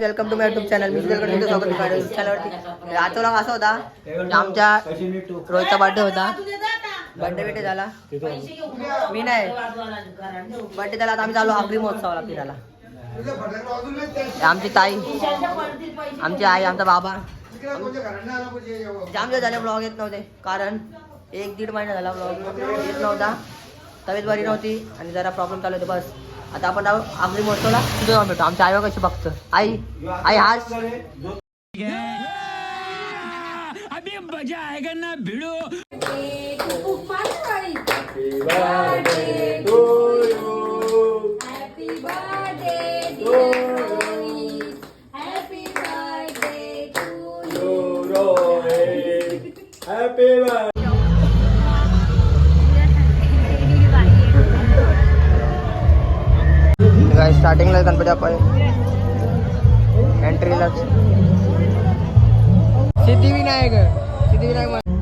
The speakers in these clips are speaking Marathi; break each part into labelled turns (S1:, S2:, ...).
S1: Welcome to my YouTube channel me welcome तुमचं स्वागत युट्यूब चॅनलवरती आजचा vlog असा होता. आमच्या रोहितचा बर्थडे होता. बर्थडे बिड्डे झाला. मी नाही. बर्थडे झाला आता आम्ही चालू आगरी महोत्सवाला फिरायला. आमची ताई आमची आई आमचा बाबा. जाम झाले ब्लॉग येत नव्हते. कारण एक दीड महिना झाला ब्लॉग येत नव्हता. तब्येत बरी नव्हती आणि जरा प्रॉब्लेम चालू होते. बस. आता आपण आगरी महोत्सवला. तिथे जाऊन भेटू. आमच्या आईवर कशी बघतं? आई आई हाच
S2: अभी मजा आएगा ना भिड़ो.
S1: काय स्टार्टिंगला गणपती बाप्पा एंट्रीलाच सिद्धिविनायक. सिद्धिविनायक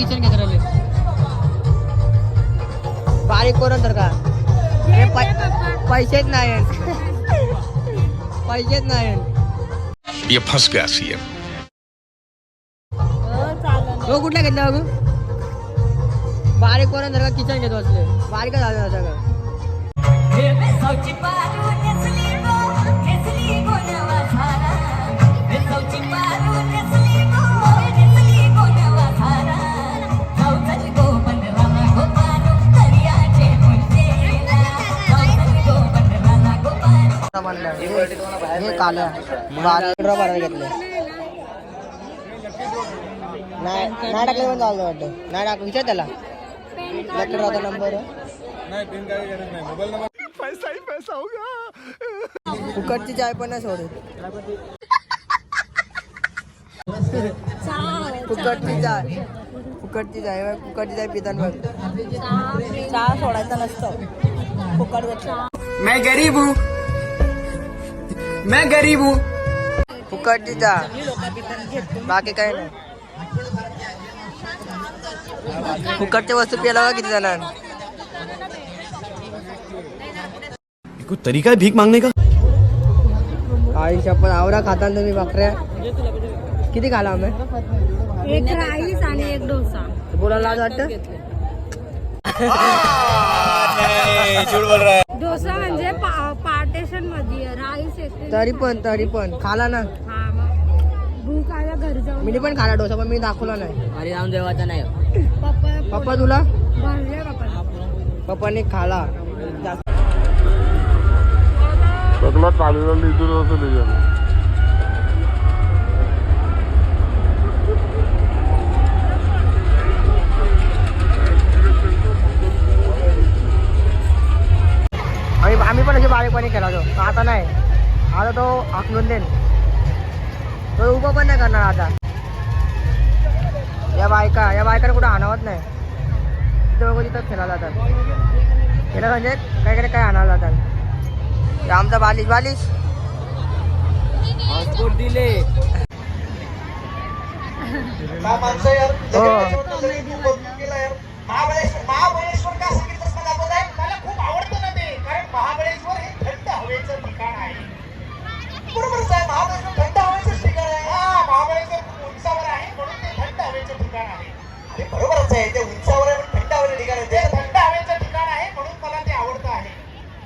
S1: किचन घेत राहिले. बारीक वरण तर का? अरे पैसेच नाही. पैसेच नाही.
S3: ये फंस गया सीएम
S1: तो कुठला घेतला बघू बारीक वरण तर का किचन घेत बसले बारीक झालं सगळं काल बारीक भरायला घेतले. नाही नाही टाकले पण चाललं वाटतं. नाही टाक विचार त्याला. लकी होता नंबर फुकटची चाय पण नाही सोडत. फुकटची चाय. फुकटची चाय बघ, फुकटची चाय पितान बघ.
S4: चहा सोडायचा नसतं. फुकट
S2: मैं गरीब हूँ। मैं गरीब हूँ।
S1: फुकटची चहा बाकी काही नाही. फुकटच्या वस्तू प्यायला किती जणांना
S5: कोई तरीका है भीख मांगने का?
S1: आयुष्य पण आवरा खाता ना तुम्ही बकऱ्या. किती खाला आम्ही?
S4: एक राईस आणि एक डोसा.
S1: बोलायला वाटतं?
S4: डोसा म्हणजे पार्टेशनमध्ये राईस
S1: तरी पण तरी पण. खाला ना.
S4: हा मग भूक आल्या घरी जाऊन.
S1: मी पण खाला डोसा पण मी दाखवला नाही.
S6: अरे जाऊन जेवायचा नाही.
S4: पप्पा
S1: पप्पा तुला? पप्पाने खाला.
S7: सगळा काढलेला लिहितो असं लिहिलं
S1: तो आता नाही. आता तो आखलून देन तो उभं पण नाही करणार आता. या बायका या बायकाने कुठं आणावत नाही. तिथं बघू तिथं खेळायला जातात. खेळा म्हणजे काय काय काय आणायला जातात. हे आमचा बालिश बालिश.
S6: दिले.
S1: हो.
S8: बरोबरच आहे. महाबळेश्वर थंड हवेचं ठिकाण आहे. हा महाबळेश्वर खूप उंचावर आहे म्हणून ते थंड हवेचं ठिकाण आहे. अरे बरोबरच आहे. ते उंचावर आहे पण थंड हवेचं ठिकाण आहे. ते थंड हवेचं ठिकाण आहे म्हणून मला ते आवडतं आहे.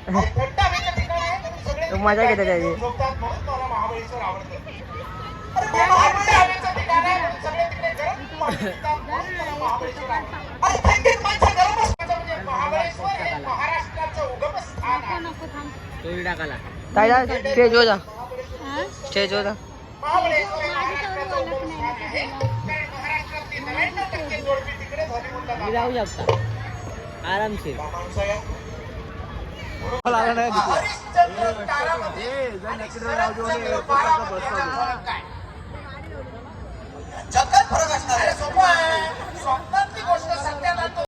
S8: थंड हवेचं ठिकाण आहे म्हणून सगळे
S1: तो मजा घेते त्याची.
S8: झोपतात म्हणून मला महाबळेश्वर आवडतं. अरे ते थंड हवेचं ठिकाण आहे म्हणून सगळे तिकडे गरम पाणी पितात म्हणून मला महाबळेश्वर आवडतं. अरे थंडीत माणसं गरम असतात म्हणजे
S2: म्हणजे महाबळेश्वर हे महाराष्ट्राचं उगमस्थान आहे.
S1: काय जा स्टेज? स्टेज होता
S2: हे
S1: जाऊ शकता आरामशीर।
S2: जगात फरक असणार आहे सोपं आहे स्वप्नातली गोष्ट आणतो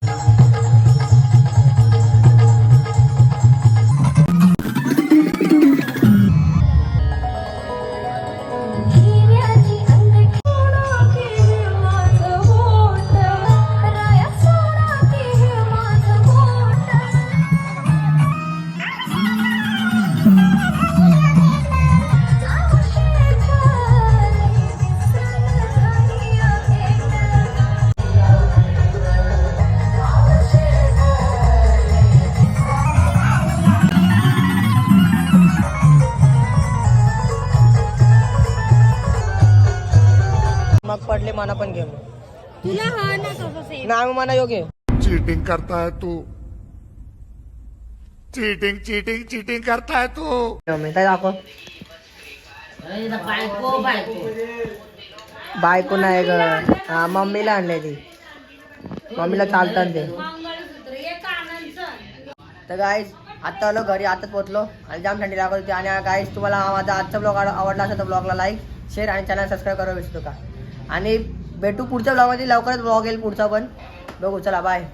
S1: मना पण घे.
S9: तुला हा ना तसं सेम
S1: ना आम्ही मना योग्य.
S8: चीटिंग करता है तू. चीटिंग चीटिंग चीटिंग करता है तू.
S1: मम्मी काय दाखव? बायको नाही ग. हा मम्मीला आणले ती. मम्मीला चालतात ते. तर गाईज आता आलो घरी आताच पोहोचलो. आणि जाम थंडी लागत होती. आणि गाईज तुम्हाला हा माझा आजचा ब्लॉग आवडला असेल तर ब्लॉगला लाईक शेअर आणि चॅनल सबस्क्राईब करायला विसरू का आणि भेटू पुढच्या ब्लॉगमध्ये लवकरच ब्लॉग येईल पुढचा पण. बघू चला बाय